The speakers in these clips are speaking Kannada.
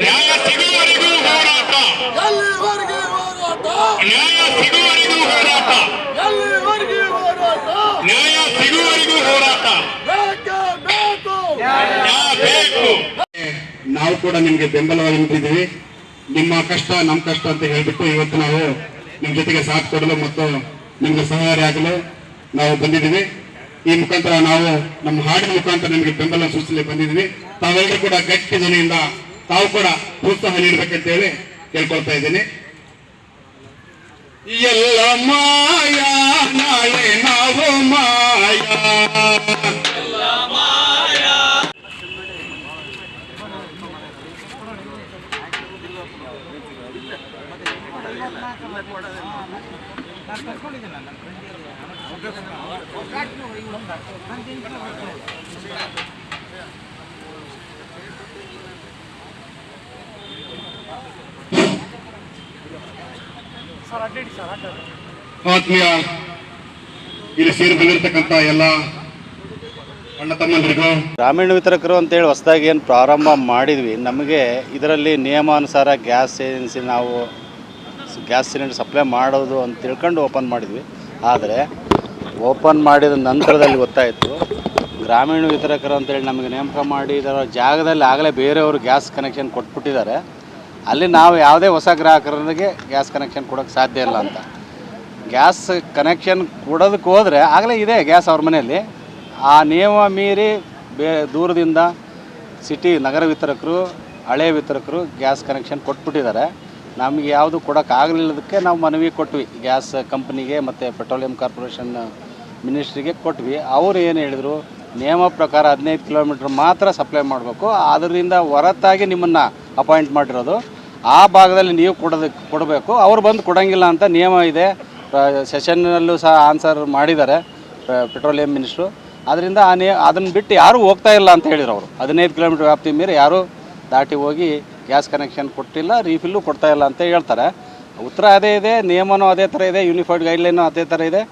ನ್ಯಾಯ ಸಿಗುವವರೆಗೂ ಹೋರಾಟ ಎಲ್ಲಿವರೆಗೆ ಹೋರಾಟ ನ್ಯಾಯ ಸಿಗುವವರೆಗೂ ಹೋರಾಟ ಎಲ್ಲಿವರೆಗೆ ಹೋರಾಟ ನ್ಯಾಯ ಸಿಗುವವರೆಗೂ ಹೋರಾಟ ಬೇಕೇ ಬೇಕು ನ್ಯಾಯ ಬೇಕು ನಾವು ಕೂಡ ನಿಮ್ಗೆ ಬೆಂಬಲವಾಗಿ ನಿಂತಿದ್ದೀವಿ. ನಿಮ್ಮ ಕಷ್ಟ ನಮ್ಮ ಕಷ್ಟ ಅಂತ ಹೇಳ್ಬಿಟ್ಟು ಇವತ್ತು ನಾವು ನಿಮ್ ಜೊತೆಗೆ ಸಾಥ್ ಕೊಡಲು ಮತ್ತು ನಿಮ್ಗೆ ಸಹಕಾರಿ ಆಗಲು ನಾವು ಬಂದಿದ್ದೀವಿ. ಈ ಮುಖಾಂತರ ನಾವು ನಮ್ಮ ಹಾಡಿನ ಮುಖಾಂತರ ನಿಮಗೆ ಬೆಂಬಲ ಸೂಚಿಸಲಿ ಬಂದಿದ್ದೀವಿ. ತಾವೆಲ್ಲರೂ ಕೂಡ ಗಟ್ಟಿ ಧ್ವನಿಯಿಂದ ತಾವು ಕೂಡ ಪ್ರೋತ್ಸಾಹ ನೀಡಬೇಕಂತ ಹೇಳಿ ಕೇಳ್ಕೊಳ್ತಾ ಇದ್ದೀನಿ. ಎಲ್ಲ ಆತ್ಮೀಯ, ಇಲ್ಲಿ ಸೇರಿ ಬಂದಿರತಕ್ಕಂತ ಎಲ್ಲ ಗ್ರಾಮೀಣ ವಿತರಕರು ಅಂತೇಳಿ ಹೊಸದಾಗಿ ಏನು ಪ್ರಾರಂಭ ಮಾಡಿದ್ವಿ. ನಮಗೆ ಇದರಲ್ಲಿ ನಿಯಮಾನುಸಾರ ಗ್ಯಾಸ್ ಏಜೆನ್ಸಿ ನಾವು ಗ್ಯಾಸ್ ಸಿಲಿಂಡರ್ ಸಪ್ಲೈ ಮಾಡೋದು ಅಂತ ತಿಳ್ಕೊಂಡು ಓಪನ್ ಮಾಡಿದ್ವಿ. ಆದರೆ ಓಪನ್ ಮಾಡಿದ ನಂತರದಲ್ಲಿ ಗೊತ್ತಾಯಿತು, ಗ್ರಾಮೀಣ ವಿತರಕರು ಅಂತೇಳಿ ನಮಗೆ ನೇಮಕ ಮಾಡಿ ಇದರ ಜಾಗದಲ್ಲಿ ಆಗಲೇ ಬೇರೆಯವರು ಗ್ಯಾಸ್ ಕನೆಕ್ಷನ್ ಕೊಟ್ಬಿಟ್ಟಿದ್ದಾರೆ. ಅಲ್ಲಿ ನಾವು ಯಾವುದೇ ಹೊಸ ಗ್ರಾಹಕರಿಗೆ ಗ್ಯಾಸ್ ಕನೆಕ್ಷನ್ ಕೊಡೋಕ್ಕೆ ಸಾಧ್ಯ ಇಲ್ಲ ಅಂತ. ಗ್ಯಾಸ್ ಕನೆಕ್ಷನ್ ಕೊಡೋದಕ್ಕೆ ಹೋದರೆ ಆಗಲೇ ಇದೆ ಗ್ಯಾಸ್ ಅವ್ರ ಮನೆಯಲ್ಲಿ. ಆ ನಿಯಮ ಮೀರಿ ಬೇ, ದೂರದಿಂದ ಸಿಟಿ ನಗರ ವಿತರಕರು ಹಳೆಯ ವಿತರಕರು ಗ್ಯಾಸ್ ಕನೆಕ್ಷನ್ ಕೊಟ್ಬಿಟ್ಟಿದ್ದಾರೆ. ನಮಗೆ ಯಾವುದು ಕೊಡೋಕ್ಕಾಗಲಿಲ್ಲದಕ್ಕೆ ನಾವು ಮನವಿ ಕೊಟ್ವಿ. ಗ್ಯಾಸ್ ಕಂಪ್ನಿಗೆ ಮತ್ತು ಪೆಟ್ರೋಲಿಯಂ ಕಾರ್ಪೊರೇಷನ್ ಮಿನಿಸ್ಟ್ರಿಗೆ ಕೊಟ್ವಿ. ಅವರು ಏನು ಹೇಳಿದರು, ನಿಯಮ ಪ್ರಕಾರ ಹದಿನೈದು ಕಿಲೋಮೀಟ್ರ್ ಮಾತ್ರ ಸಪ್ಲೈ ಮಾಡಬೇಕು. ಅದರಿಂದ ಹೊರತಾಗಿ ನಿಮ್ಮನ್ನು ಅಪಾಯಿಂಟ್ ಮಾಡಿರೋದು. ಆ ಭಾಗದಲ್ಲಿ ನೀವು ಕೊಡೋದಕ್ಕೆ ಕೊಡಬೇಕು. ಅವ್ರು ಬಂದು ಕೊಡೋಂಗಿಲ್ಲ ಅಂತ ನಿಯಮ ಇದೆ. ಸೆಷನ್ನಲ್ಲೂ ಸಹ ಆನ್ಸರ್ ಮಾಡಿದ್ದಾರೆ ಪೆಟ್ರೋಲಿಯಂ ಮಿನಿಸ್ಟ್ರು. ಅದರಿಂದ ಆ ನಿಯ, ಅದನ್ನು ಬಿಟ್ಟು ಯಾರೂ ಹೋಗ್ತಾ ಇಲ್ಲ ಅಂತ ಹೇಳಿದ್ರು ಅವರು. ಹದಿನೈದು ಕಿಲೋಮೀಟ್ರ್ ವ್ಯಾಪ್ತಿ ಮೀರಿ ಯಾರೂ ದಾಟಿ ಹೋಗಿ ಗ್ಯಾಸ್ ಕನೆಕ್ಷನ್ ಕೊಟ್ಟಿಲ್ಲ, ರೀಫಿಲ್ಲು ಕೊಡ್ತಾ ಇಲ್ಲ ಅಂತ ಹೇಳ್ತಾರೆ. ಉತ್ತರ ಅದೇ ಇದೆ, ನಿಯಮನೂ ಅದೇ ಥರ ಇದೆ ಯೂನಿಫೈಡ್ ಗೈಡ್ಲೈನು ಅದೇ ಥರ ಇದೆ.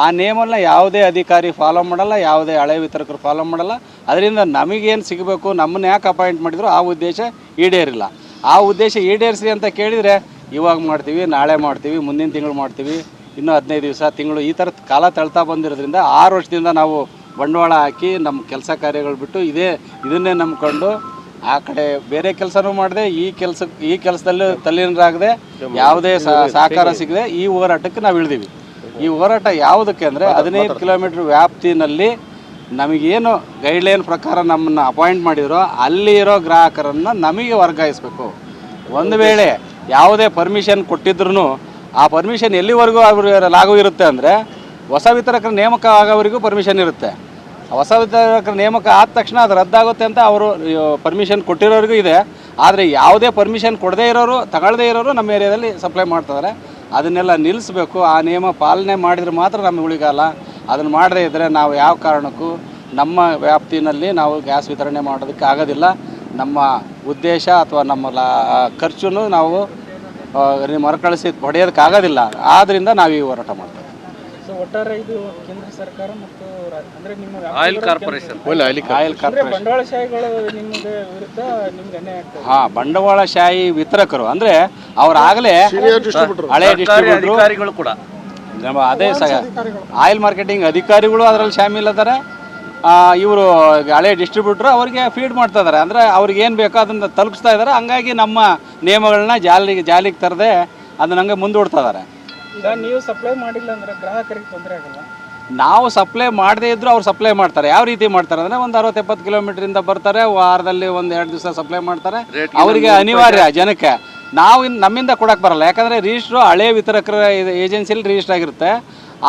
ಆ ನಿಯಮನ ಯಾವುದೇ ಅಧಿಕಾರಿ ಫಾಲೋ ಮಾಡಲ್ಲ, ಯಾವುದೇ ಹಳೆ ವಿತರಕರು ಫಾಲೋ ಮಾಡಲ್ಲ. ಅದರಿಂದ ನಮಗೇನು ಸಿಗಬೇಕು, ನಮ್ಮನ್ನ ಯಾಕೆ ಅಪಾಯಿಂಟ್ ಮಾಡಿದ್ರು, ಆ ಉದ್ದೇಶ ಈಡೇರಿಲ್ಲ. ಆ ಉದ್ದೇಶ ಈಡೇರಿಸಿ ಅಂತ ಕೇಳಿದರೆ, ಇವಾಗ ಮಾಡ್ತೀವಿ, ನಾಳೆ ಮಾಡ್ತೀವಿ, ಮುಂದಿನ ತಿಂಗಳು ಮಾಡ್ತೀವಿ, ಇನ್ನೂ ಹದಿನೈದು ದಿವಸ, ತಿಂಗಳು, ಈ ಥರ ಕಾಲ ತಳ್ತಾ ಬಂದಿರೋದ್ರಿಂದ ಆರು ವರ್ಷದಿಂದ ನಾವು ಬಂಡವಾಳ ಹಾಕಿ, ನಮ್ಮ ಕೆಲಸ ಕಾರ್ಯಗಳು ಬಿಟ್ಟು ಇದೇ, ಇದನ್ನೇ ನಂಬ್ಕೊಂಡು ಆ ಕಡೆ ಬೇರೆ ಕೆಲಸನೂ ಮಾಡಿದೆ ಈ ಕೆಲಸ ಈ ಕೆಲಸದಲ್ಲೂ ತಲ್ಲೀನರಾಗದೆ ಯಾವುದೇ ಸಹಕಾರ ಸಿಗದೆ ಈ ಹೋರಾಟಕ್ಕೆ ನಾವು ಇಳಿದೀವಿ. ಈ ಹೋರಾಟ ಯಾವುದಕ್ಕೆ ಅಂದರೆ ಹದಿನೈದು ಕಿಲೋಮೀಟ್ರ್ ವ್ಯಾಪ್ತಿನಲ್ಲಿ ನಮಗೇನು ಗೈಡ್ಲೈನ್ ಪ್ರಕಾರ ನಮ್ಮನ್ನು ಅಪಾಯಿಂಟ್ ಮಾಡಿದರೋ ಅಲ್ಲಿ ಇರೋ ಗ್ರಾಹಕರನ್ನು ನಮಗೆ ವರ್ಗಾಯಿಸಬೇಕು. ಒಂದು ವೇಳೆ ಯಾವುದೇ ಪರ್ಮಿಷನ್ ಕೊಟ್ಟಿದ್ರು ಆ ಪರ್ಮಿಷನ್ ಎಲ್ಲಿವರೆಗೂ ಅವರು ಲಾಗು ಇರುತ್ತೆ ಅಂದರೆ ಹೊಸ ವಿತರಕರ ನೇಮಕ ಆಗೋವರೆಗೂ ಪರ್ಮಿಷನ್ ಇರುತ್ತೆ. ಹೊಸ ವಿತರಕರ ನೇಮಕ ಆದ ತಕ್ಷಣ ಅದು ರದ್ದಾಗುತ್ತೆ ಅಂತ ಅವರು ಪರ್ಮಿಷನ್ ಕೊಟ್ಟಿರೋರಿಗೂ ಇದೆ. ಆದರೆ ಯಾವುದೇ ಪರ್ಮಿಷನ್ ಕೊಡದೇ ಇರೋರು, ತಗೊಳ್ಳದೇ ಇರೋರು ನಮ್ಮ ಏರಿಯಾದಲ್ಲಿ ಸಪ್ಲೈ ಮಾಡ್ತಿದ್ದಾರೆ ಅದನ್ನೆಲ್ಲ ನಿಲ್ಲಿಸಬೇಕು. ಆ ನಿಯಮ ಪಾಲನೆ ಮಾಡಿದರೆ ಮಾತ್ರ ನಮಗೆ ಉಳಿಗಾಲ ಅದನ್ನು ಮಾಡದೇ ಇದ್ದರೆ ನಾವು ಯಾವ ಕಾರಣಕ್ಕೂ ನಮ್ಮ ವ್ಯಾಪ್ತಿನಲ್ಲಿ ನಾವು ಗ್ಯಾಸ್ ವಿತರಣೆ ಮಾಡೋದಕ್ಕೆ ಆಗೋದಿಲ್ಲ. ನಮ್ಮ ಉದ್ದೇಶ ಅಥವಾ ನಮ್ಮ ಲಾ ಖರ್ಚು ನಾವು ಮರುಕಳಿಸಿ ಹೊಡೆಯೋದಕ್ಕಾಗೋದಿಲ್ಲ ಆದ್ದರಿಂದ ನಾವು ಈ ಹೋರಾಟ ಮಾಡ್ತೇವೆ ಸೊ ಒಟ್ಟಾರೆ ಇದು ಕೇಂದ್ರ ಸರ್ಕಾರ ಮತ್ತು ರಾ- ಅಂದ್ರೆ ನಿಮ್ಮ ಆಯಿಲ್ ಕಾರ್ಪೊರೇಷನ್ ಆಯಿಲ್ ಅಂದ್ರೆ ಕಾರ್ಪೊರೇಷನ್ ಬಂಡವಾಳಶಾಹಿಗಳ ನಿಮಗೆ ವಿರುದ್ಧ ನಿಮ್ಗೆ ಅನ್ಯಾಯ ಆಗ್ತದೆ. ಹಾ ಬಂಡವಾಳಶಾಹಿ ವಿತರಕರು. ಅಂದ್ರೆ ಅವರಾಗಲೇ ಹಳೆ ಸರ್ಕಾರಿ ಡಿಸ್ಟ್ರಿಬ್ಯೂಟರ್ ಅಧಿಕಾರಿಗಳು ಕೂಡ. ನಮ್ಮ ಅದೇ ಸಹ ಆಯಿಲ್ ಮಾರ್ಕೆಟಿಂಗ್ ಅಧಿಕಾರಿಗಳು ಅದರಲ್ಲಿ ಶಾಮೀಲ್ ಅದಾರೆ ಇವರು ಹಳೆ ಡಿಸ್ಟ್ರಿಬ್ಯೂಟರ್ ಅವ್ರಿಗೆ ಫೀಡ್ ಮಾಡ್ತಾ ಇದ್ದಾರೆ ಅಂದ್ರೆ ಅವ್ರಿಗೆ ಏನು ಬೇಕೋ ಅದನ್ನ ತಲುಪಿಸ್ತಾ ಇದ್ದಾರೆ ಹಂಗಾಗಿ ನಮ್ಮ ನಿಯಮಗಳನ್ನ ಜಾಲಿಗೆ ಜಾಲಿಗೆ ತರದೆ ಅದನ್ನ ಹಂಗೆ ಮುಂದೂಡ್ತಾ ಇದ್ದಾರೆ ಈಗ ನೀವು ಸಪ್ಲೈ ಮಾಡಿಲ್ಲ ಅಂದ್ರೆ ಗ್ರಾಹಕರಿಗೆ ತೊಂದರೆ ಆಗಲ್ಲ ನಾವು ಸಪ್ಲೈ ಮಾಡದೇ ಇದ್ದರೂ ಅವ್ರು ಸಪ್ಲೈ ಮಾಡ್ತಾರೆ. ಯಾವ ರೀತಿ ಮಾಡ್ತಾರೆ ಅಂದ್ರೆ ಒಂದು ಅರವತ್ತು ಎಪ್ಪತ್ತು ಕಿಲೋಮೀಟ್ರಿಂದ ಬರ್ತಾರೆ ವಾರದಲ್ಲಿ ಒಂದು ಎರಡು ದಿವಸ ಸಪ್ಲೈ ಮಾಡ್ತಾರೆ. ಅವರಿಗೆ ಅನಿವಾರ್ಯ ಜನಕ್ಕೆ. ನಾವು ಇನ್ನು ನಮ್ಮಿಂದ ಕೊಡಕ್ಕೆ ಬರಲ್ಲ. ಯಾಕಂದ್ರೆ ರಿಜಿಸ್ಟ್ರು ಹಳೆ ವಿತರಕರ ಏಜೆನ್ಸಿಲಿ ರಿಜಿಸ್ಟರ್ ಆಗಿರುತ್ತೆ.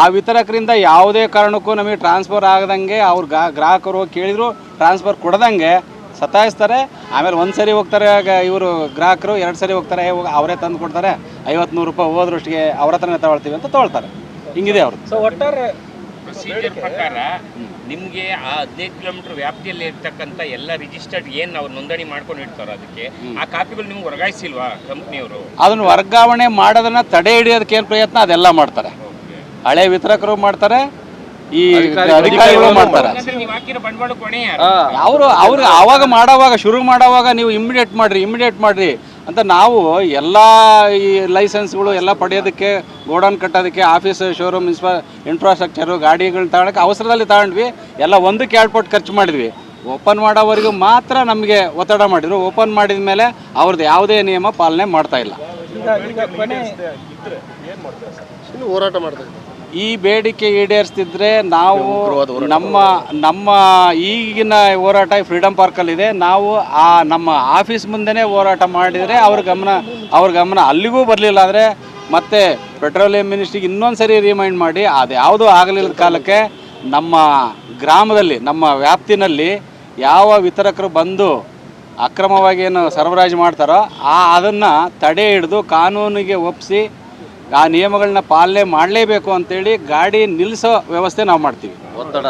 ಆ ವಿತರಕರಿಂದ ಯಾವುದೇ ಕಾರಣಕ್ಕೂ ನಮಗೆ ಟ್ರಾನ್ಸ್ಫರ್ ಆಗದಂಗೆ ಅವ್ರು ಗಾ ಗ್ರಾಹಕರು ಕೇಳಿದ್ರು ಟ್ರಾನ್ಸ್ಫರ್ ಕೊಡದಂಗೆ ಸತಾಯಿಸ್ತಾರೆ. ಆಮೇಲೆ ಒಂದು ಸರಿ ಹೋಗ್ತಾರೆ ಇವರು ಗ್ರಾಹಕರು ಎರಡು ಸರಿ ಹೋಗ್ತಾರೆ ಹೋಗ್ ಅವರೇ ತಂದು ಕೊಡ್ತಾರೆ. ಐವತ್ತು ನೂರು ರೂಪಾಯಿ ಹೋದ್ರಷ್ಟಿಗೆ ಅವ್ರ ಹತ್ರನೇ ತಗೊಳ್ತೀವಿ ಅಂತ ತೊಗೊಳ್ತಾರೆ. ಹಿಂಗಿದೆ ಅವರು ಸೊ ಒಟ್ಟಾರೆ ಪ್ರೊಸೀಜರ್ ಪ್ರಕಾರ ನಿಮಗೆ ಆ ಹದಿನೈದು ಕಿಲೋಮೀಟರ್ ವ್ಯಾಪ್ತಿಯಲ್ಲಿ ಇರ್ತಕ್ಕಂಥ ಎಲ್ಲ ರಿಜಿಸ್ಟರ್ಡ್ ಏನು ಅವ್ರು ನೋಂದಣಿ ಮಾಡ್ಕೊಂಡು ಇಡ್ತಾರೋ ಅದಕ್ಕೆ ಆ ಕಾಪಿಗಳು ನಿಮ್ಗೆ ವರ್ಗಾಯಿಸಿಲ್ವಾ ಕಂಪ್ನಿಯವರು? ಅದನ್ನು ವರ್ಗಾವಣೆ ಮಾಡೋದನ್ನ ತಡೆ ಹಿಡಿಯೋದಕ್ಕೆ ಏನು ಪ್ರಯತ್ನ? ಅದೆಲ್ಲ ಮಾಡ್ತಾರೆ. ಹಳೆ ವಿತರಕರು ಮಾಡ್ತಾರೆ ಈ ಅಧಿಕಾರಿಗಳು ಮಾಡ್ತಾರೆ. ಅವರು ಅವ್ರಿಗೆ ಆವಾಗ ಮಾಡೋವಾಗ ಶುರು ಮಾಡೋವಾಗ ನೀವು ಇಮಿಡಿಯೇಟ್ ಮಾಡ್ರಿ ಇಮಿಡಿಯೇಟ್ ಮಾಡ್ರಿ ಅಂತ ನಾವು ಎಲ್ಲ ಈ ಲೈಸೆನ್ಸ್ಗಳು ಎಲ್ಲ ಪಡೆಯೋದಕ್ಕೆ ಗೋಡೌನ್ ಕಟ್ಟೋದಕ್ಕೆ ಆಫೀಸ್ ಶೋರೂಮ್ ಇನ್ಸ್ಪಾ ಇನ್ಫ್ರಾಸ್ಟ್ರಕ್ಚರು ಗಾಡಿಗಳು ತಗೊಳಕ್ಕೆ ಅವಸರದಲ್ಲಿ ತಗೊಂಡ್ವಿ. ಎಲ್ಲ ಒಂದಕ್ಕೆ ಎರಡು ಪಟ್ಟು ಖರ್ಚು ಮಾಡಿದ್ವಿ. ಓಪನ್ ಮಾಡೋವರೆಗೂ ಮಾತ್ರ ನಮಗೆ ಒತ್ತಡ ಮಾಡಿದ್ರು. ಓಪನ್ ಮಾಡಿದ ಮೇಲೆ ಅವ್ರದ್ದು ಯಾವುದೇ ನಿಯಮ ಪಾಲನೆ ಮಾಡ್ತಾ ಇಲ್ಲ. ಹೋರಾಟ ಮಾಡ್ತಾ ಕೊನೆ ಈ ಬೇಡಿಕೆ ಈಡೇರಿಸ್ತಿದ್ರೆ ನಾವು ನಮ್ಮ ನಮ್ಮ ಈಗಿನ ಹೋರಾಟ ಫ್ರೀಡಮ್ ಪಾರ್ಕಲ್ಲಿದೆ. ನಾವು ಆ ನಮ್ಮ ಆಫೀಸ್ ಮುಂದೆನೇ ಹೋರಾಟ ಮಾಡಿದರೆ ಅವ್ರ ಗಮನ ಅವ್ರ ಗಮನ ಅಲ್ಲಿಗೂ ಬರಲಿಲ್ಲ ಅಂದರೆ ಮತ್ತೆ ಪೆಟ್ರೋಲಿಯಂ ಮಿನಿಸ್ಟ್ರಿಗೆ ಇನ್ನೊಂದು ಸರಿ ರಿಮೈಂಡ್ ಮಾಡಿ ಅದು ಯಾವುದೂ ಆಗಲಿಲ್ಲದ ಕಾಲಕ್ಕೆ ನಮ್ಮ ಗ್ರಾಮದಲ್ಲಿ ನಮ್ಮ ವ್ಯಾಪ್ತಿನಲ್ಲಿ ಯಾವ ವಿತರಕರು ಬಂದು ಅಕ್ರಮವಾಗಿ ಏನು ಸರಬರಾಜು ಮಾಡ್ತಾರೋ ಆ ಅದನ್ನು ತಡೆ ಹಿಡಿದು ಕಾನೂನಿಗೆ ಒಪ್ಪಿಸಿ ಆ ನಿಯಮಗಳನ್ನ ಪಾಲನೆ ಮಾಡಲೇಬೇಕು ಅಂತೇಳಿ ಗಾಡಿ ನಿಲ್ಲಿಸೋ ವ್ಯವಸ್ಥೆ ನಾವು ಮಾಡ್ತೀವಿ. ಒತ್ತಡ.